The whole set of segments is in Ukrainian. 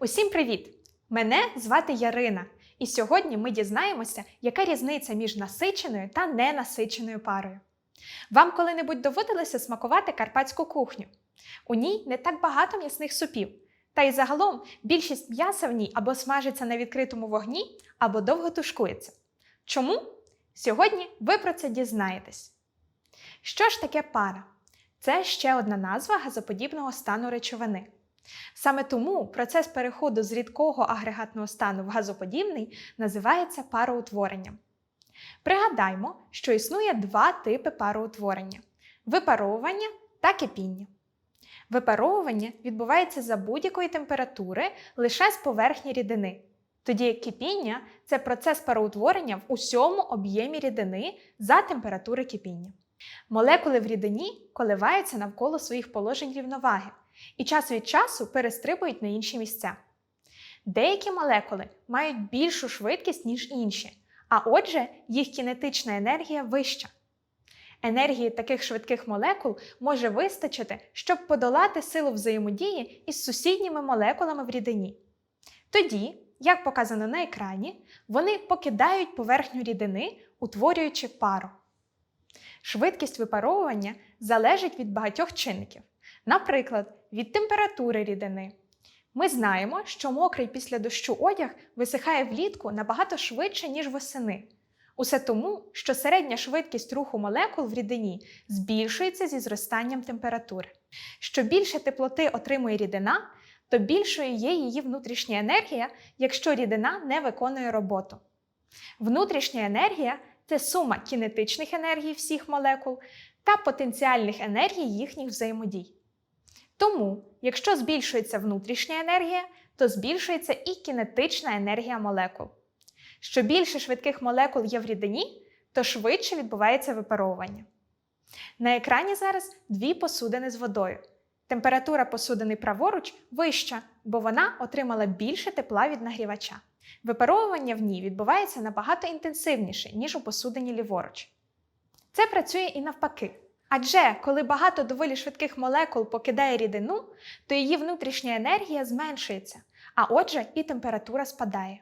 Усім привіт! Мене звати Ярина, і сьогодні ми дізнаємося, яка різниця між насиченою та ненасиченою парою. Вам коли-небудь доводилося смакувати карпатську кухню? У ній не так багато м'ясних супів. Та й загалом більшість м'яса в ній або смажиться на відкритому вогні, або довго тушкується. Чому? Сьогодні ви про це дізнаєтесь. Що ж таке пара? Це ще одна назва газоподібного стану речовини. Саме тому процес переходу з рідкого агрегатного стану в газоподібний називається пароутворенням. Пригадаймо, що існує два типи пароутворення випаровування та кипіння. Випаровування відбувається за будь-якої температури лише з поверхні рідини, тоді як кипіння це процес пароутворення в усьому об'ємі рідини за температури кипіння. Молекули в рідині коливаються навколо своїх положень рівноваги і час від часу перестрибують на інші місця. Деякі молекули мають більшу швидкість, ніж інші, а отже, їх кінетична енергія вища. Енергії таких швидких молекул може вистачити, щоб подолати силу взаємодії із сусідніми молекулами в рідині. Тоді, як показано на екрані, вони покидають поверхню рідини, утворюючи пару. Швидкість випаровування залежить від багатьох чинників, наприклад, від температури рідини. Ми знаємо, що мокрий після дощу одяг висихає влітку набагато швидше, ніж восени. Усе тому, що середня швидкість руху молекул в рідині збільшується зі зростанням температури. Що більше теплоти отримує рідина, то більшою є її внутрішня енергія, якщо рідина не виконує роботу. Внутрішня енергія це сума кінетичних енергій всіх молекул та потенціальних енергій їхніх взаємодій. Тому, якщо збільшується внутрішня енергія, то збільшується і кінетична енергія молекул. Що більше швидких молекул є в рідині, то швидше відбувається випаровування. На екрані зараз дві посудини з водою. Температура посудини праворуч вища, бо вона отримала більше тепла від нагрівача. Випаровування в ній відбувається набагато інтенсивніше, ніж у посудині ліворуч. Це працює і навпаки. Адже коли багато доволі швидких молекул покидає рідину, то її внутрішня енергія зменшується, а отже, і температура спадає.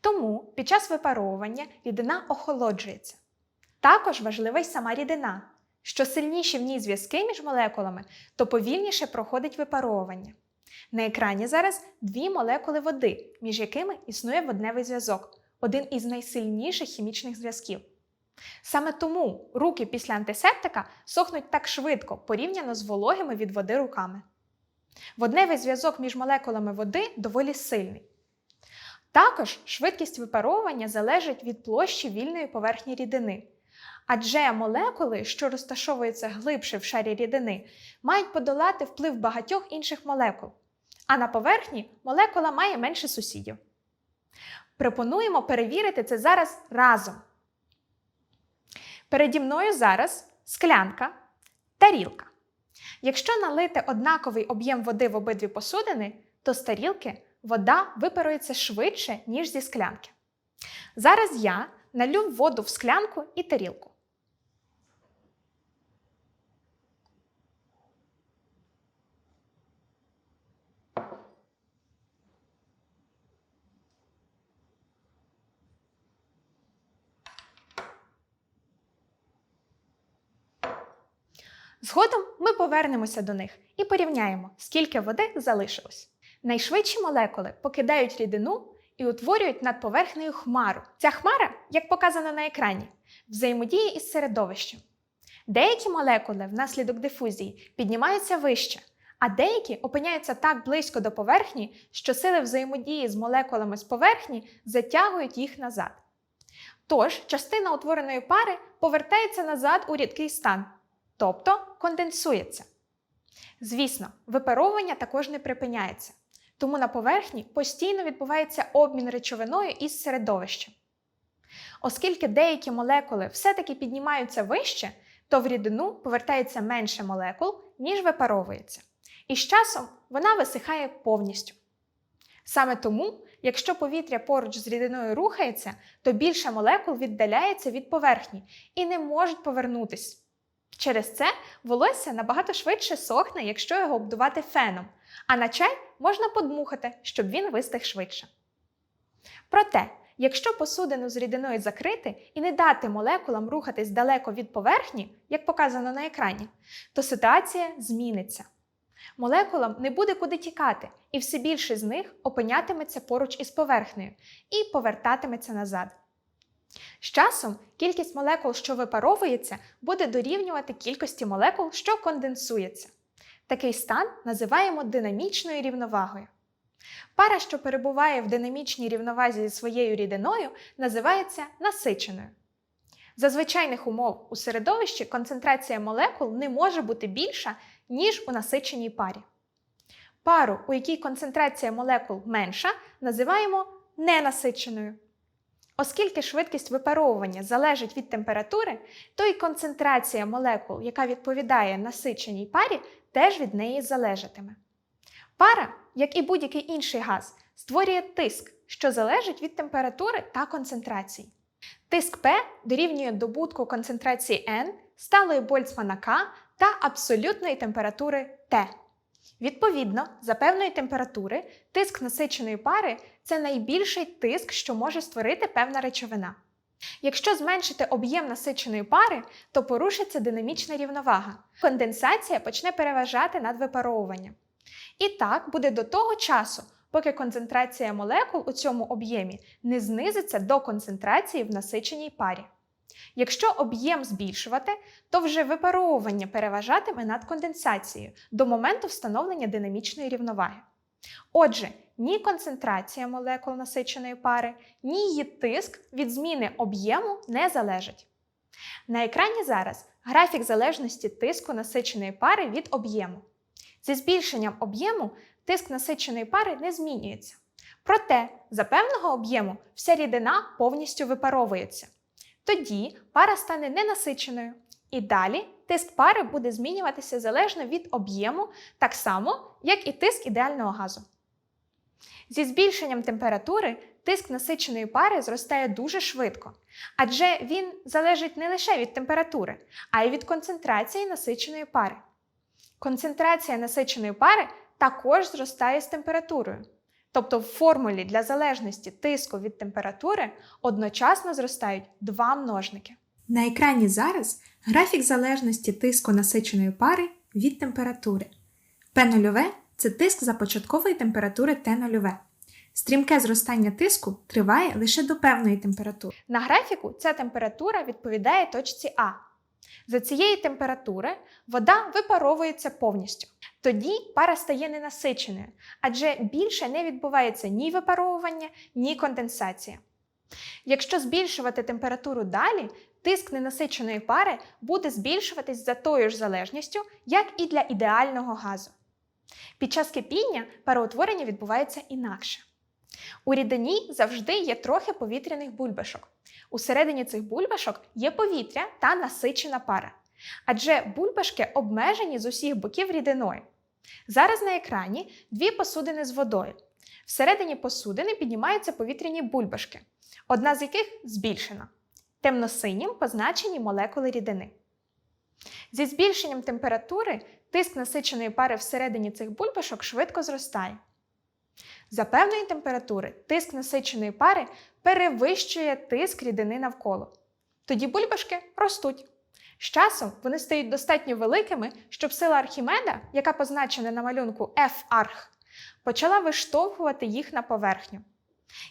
Тому під час випаровування рідина охолоджується. Також важлива й сама рідина. Що сильніші в ній зв'язки між молекулами, то повільніше проходить випаровування. На екрані зараз дві молекули води, між якими існує водневий зв'язок, один із найсильніших хімічних зв'язків. Саме тому руки після антисептика сохнуть так швидко порівняно з вологими від води руками. Водневий зв'язок між молекулами води доволі сильний. Також швидкість випаровування залежить від площі вільної поверхні рідини. Адже молекули, що розташовуються глибше в шарі рідини, мають подолати вплив багатьох інших молекул, а на поверхні молекула має менше сусідів. Пропонуємо перевірити це зараз разом. Переді мною зараз склянка, тарілка. Якщо налити однаковий об'єм води в обидві посудини, то з тарілки вода випарується швидше, ніж зі склянки. Зараз я налю воду в склянку і тарілку. Згодом ми повернемося до них і порівняємо, скільки води залишилось. Найшвидші молекули покидають рідину і утворюють над поверхнею хмару. Ця хмара, як показано на екрані, взаємодіє із середовищем. Деякі молекули внаслідок дифузії піднімаються вище, а деякі опиняються так близько до поверхні, що сили взаємодії з молекулами з поверхні затягують їх назад. Тож частина утвореної пари повертається назад у рідкий стан, тобто конденсується. Звісно, випаровування також не припиняється, тому на поверхні постійно відбувається обмін речовиною із середовищем. Оскільки деякі молекули все-таки піднімаються вище, то в рідину повертається менше молекул, ніж випаровується. І з часом вона висихає повністю. Саме тому, якщо повітря поруч з рідиною рухається, то більше молекул віддаляється від поверхні і не можуть повернутись. Через це волосся набагато швидше сохне, якщо його обдувати феном, а на чай можна подмухати, щоб він вистиг швидше. Проте, якщо посудину з рідиною закрити і не дати молекулам рухатись далеко від поверхні, як показано на екрані, то ситуація зміниться. Молекулам не буде куди тікати, і все більше з них опинятиметься поруч із поверхнею і повертатиметься назад. З часом кількість молекул, що випаровується, буде дорівнювати кількості молекул, що конденсується. Такий стан називаємо динамічною рівновагою. Пара, що перебуває в динамічній рівновазі зі своєю рідиною, називається насиченою. За звичайних умов у середовищі концентрація молекул не може бути більша, ніж у насиченій парі. Пару, у якій концентрація молекул менша, називаємо ненасиченою. Оскільки швидкість випаровування залежить від температури, то і концентрація молекул, яка відповідає насиченій парі, теж від неї залежатиме. Пара, як і будь-який інший газ, створює тиск, що залежить від температури та концентрації. Тиск P дорівнює добутку концентрації N, сталої Больцмана К та абсолютної температури Т. Відповідно, за певної температури тиск насиченої пари це найбільший тиск, що може створити певна речовина. Якщо зменшити об'єм насиченої пари, то порушиться динамічна рівновага. Конденсація почне переважати над випаровуванням. І так буде до того часу, поки концентрація молекул у цьому об'ємі не знизиться до концентрації в насиченій парі. Якщо об'єм збільшувати, то вже випаровування переважатиме над конденсацією до моменту встановлення динамічної рівноваги. Отже, ні концентрація молекул насиченої пари, ні її тиск від зміни об'єму не залежать. На екрані зараз графік залежності тиску насиченої пари від об'єму. Зі збільшенням об'єму тиск насиченої пари не змінюється. Проте, за певного об'єму вся рідина повністю випаровується. Тоді пара стане ненасиченою. І далі тиск пари буде змінюватися залежно від об'єму, так само, як і тиск ідеального газу. Зі збільшенням температури тиск насиченої пари зростає дуже швидко, адже він залежить не лише від температури, а й від концентрації насиченої пари. Концентрація насиченої пари також зростає з температурою. Тобто в формулі для залежності тиску від температури одночасно зростають два множники. На екрані зараз графік залежності тиску насиченої пари від температури. P0 це тиск за початкової температури Т0. Стрімке зростання тиску триває лише до певної температури. На графіку ця температура відповідає точці А. За цієї температури вода випаровується повністю. Тоді пара стає ненасиченою, адже більше не відбувається ні випаровування, ні конденсація. Якщо збільшувати температуру далі, тиск ненасиченої пари буде збільшуватись за тою ж залежністю, як і для ідеального газу. Під час кипіння пароутворення відбувається інакше. У рідині завжди є трохи повітряних бульбашок. Усередині цих бульбашок є повітря та насичена пара. Адже бульбашки обмежені з усіх боків рідиною. Зараз на екрані дві посудини з водою. Всередині посудини піднімаються повітряні бульбашки, одна з яких збільшена. Темно-синім позначені молекули рідини. Зі збільшенням температури тиск насиченої пари всередині цих бульбашок швидко зростає. За певної температури тиск насиченої пари перевищує тиск рідини навколо. Тоді бульбашки ростуть. З часом вони стають достатньо великими, щоб сила Архімеда, яка позначена на малюнку F-арх, почала виштовхувати їх на поверхню.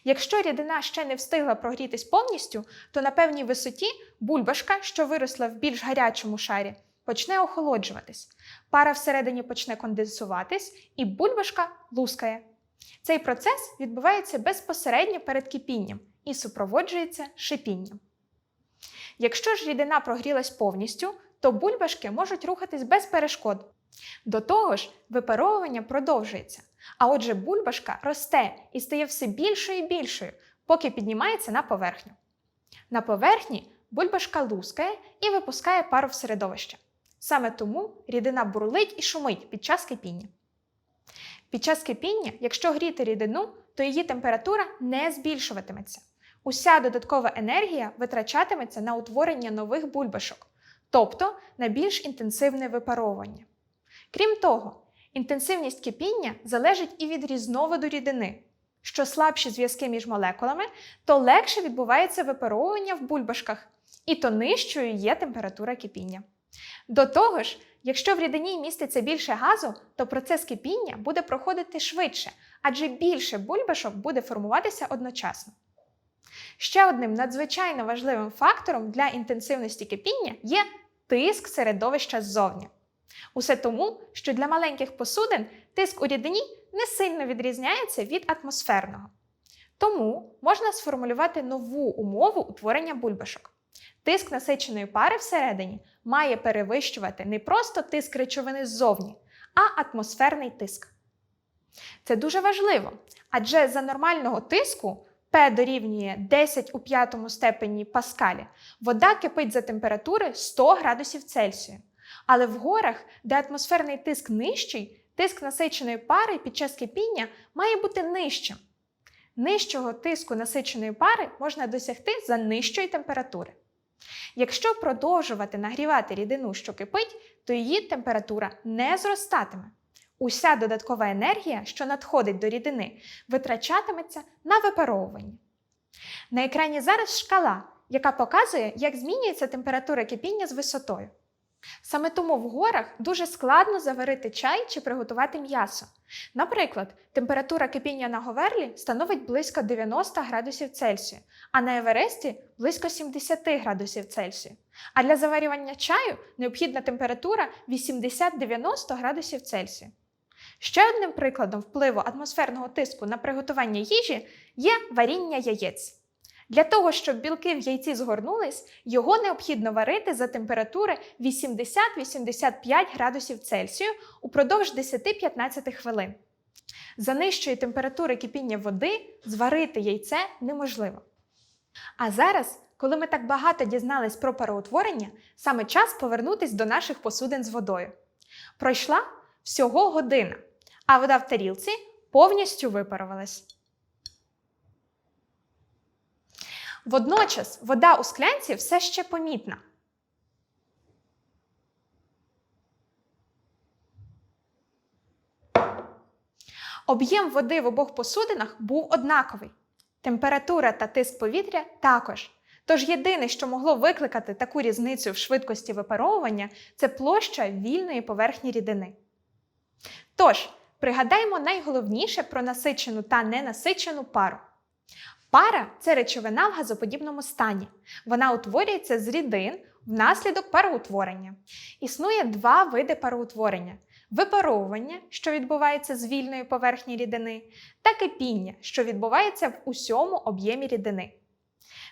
Якщо рідина ще не встигла прогрітись повністю, то на певній висоті бульбашка, що виросла в більш гарячому шарі, почне охолоджуватись. Пара всередині почне конденсуватись, і бульбашка лускає. Цей процес відбувається безпосередньо перед кипінням і супроводжується шипінням. Якщо ж рідина прогрілась повністю, то бульбашки можуть рухатись без перешкод. До того ж, випаровування продовжується, а отже, бульбашка росте і стає все більшою і більшою, поки піднімається на поверхню. На поверхні бульбашка лускає і випускає пару в середовище. Саме тому рідина бурлить і шумить під час кипіння. Під час кипіння, якщо гріти рідину, то її температура не збільшуватиметься. Уся додаткова енергія витрачатиметься на утворення нових бульбашок, тобто на більш інтенсивне випаровування. Крім того, Інтенсивність кипіння залежить і від різновиду рідини. Що слабші зв'язки між молекулами, то легше відбувається випаровування в бульбашках, і то нижчою є температура кипіння. До того ж, якщо в рідині міститься більше газу, то процес кипіння буде проходити швидше, адже більше бульбашок буде формуватися одночасно. Ще одним надзвичайно важливим фактором для інтенсивності кипіння є тиск середовища ззовні. Усе тому, що для маленьких посудин тиск у рідині не сильно відрізняється від атмосферного. Тому можна сформулювати нову умову утворення бульбашок. Тиск насиченої пари всередині має перевищувати не просто тиск речовини ззовні, а атмосферний тиск. Це дуже важливо, адже за нормального тиску P дорівнює 10 у п'ятому степені паскалі, вода кипить за температури 100 градусів Цельсію. Але в горах, де атмосферний тиск нижчий, тиск насиченої пари під час кипіння має бути нижчим. Нижчого тиску насиченої пари можна досягти за нижчої температури. Якщо продовжувати нагрівати рідину, що кипить, то її температура не зростатиме. Уся додаткова енергія, що надходить до рідини, витрачатиметься на випаровування. На екрані зараз шкала, яка показує, як змінюється температура кипіння з висотою. Саме тому в горах дуже складно заварити чай чи приготувати м'ясо. Наприклад, температура кипіння на Говерлі становить близько 90 градусів Цельсію, а на Евересті близько 70 градусів Цельсію. А для заварювання чаю необхідна температура 80-90 градусів Цельсію. Ще одним прикладом впливу атмосферного тиску на приготування їжі є варіння яєць. Для того, щоб білки в яйці згорнулись, його необхідно варити за температури 80-85 градусів Цельсію упродовж 10-15 хвилин. За нижчої температури кипіння води зварити яйце неможливо. А зараз, коли ми так багато дізнались про пароутворення, саме час повернутись до наших посудин з водою. Пройшла всього година, а вода в тарілці повністю випарувалась. Водночас вода у склянці все ще помітна. Об'єм води в обох посудинах був однаковий. Температура та тиск повітря також. Тож єдине, що могло викликати таку різницю в швидкості випаровування, це площа вільної поверхні рідини. Тож, пригадаймо найголовніше про насичену та ненасичену пару. Пара це речовина в газоподібному стані. Вона утворюється з рідин внаслідок пароутворення. Існує два види пароутворення: випаровування, що відбувається з вільної поверхні рідини, та кипіння, що відбувається в усьому об'ємі рідини.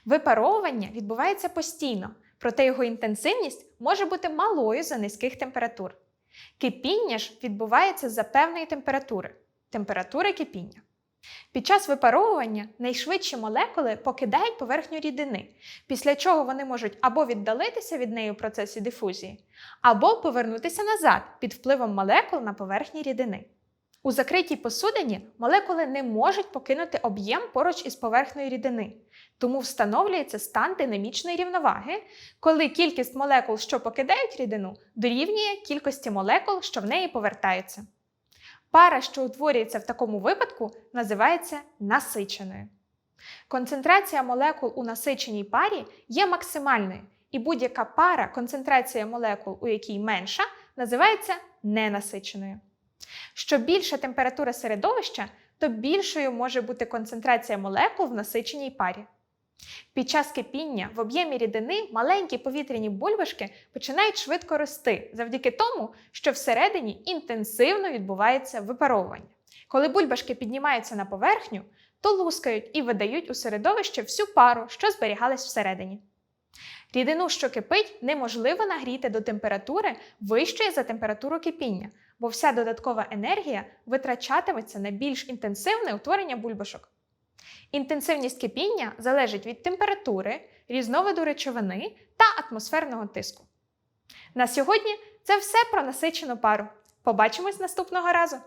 Випаровування відбувається постійно, проте його інтенсивність може бути малою за низьких температур. Кипіння ж відбувається за певної температури температури кипіння. Під час випаровування найшвидші молекули покидають поверхню рідини, після чого вони можуть або віддалитися від неї у процесі дифузії, або повернутися назад під впливом молекул на поверхні рідини. У закритій посудині молекули не можуть покинути об'єм поруч із поверхнею рідини, тому встановлюється стан динамічної рівноваги, коли кількість молекул, що покидають рідину, дорівнює кількості молекул, що в неї повертаються. Пара, що утворюється в такому випадку, називається насиченою. Концентрація молекул у насиченій парі є максимальною, і будь-яка пара, концентрація молекул, у якій менша, називається ненасиченою. Що більша температура середовища, то більшою може бути концентрація молекул в насиченій парі. Під час кипіння в об'ємі рідини маленькі повітряні бульбашки починають швидко рости завдяки тому, що всередині інтенсивно відбувається випаровування. Коли бульбашки піднімаються на поверхню, то лускають і видають у середовище всю пару, що зберігалась всередині. Рідину, що кипить, неможливо нагріти до температури вищої за температуру кипіння, бо вся додаткова енергія витрачатиметься на більш інтенсивне утворення бульбашок. Інтенсивність кипіння залежить від температури, різновиду речовини та атмосферного тиску. На сьогодні це все про насичену пару. Побачимось наступного разу!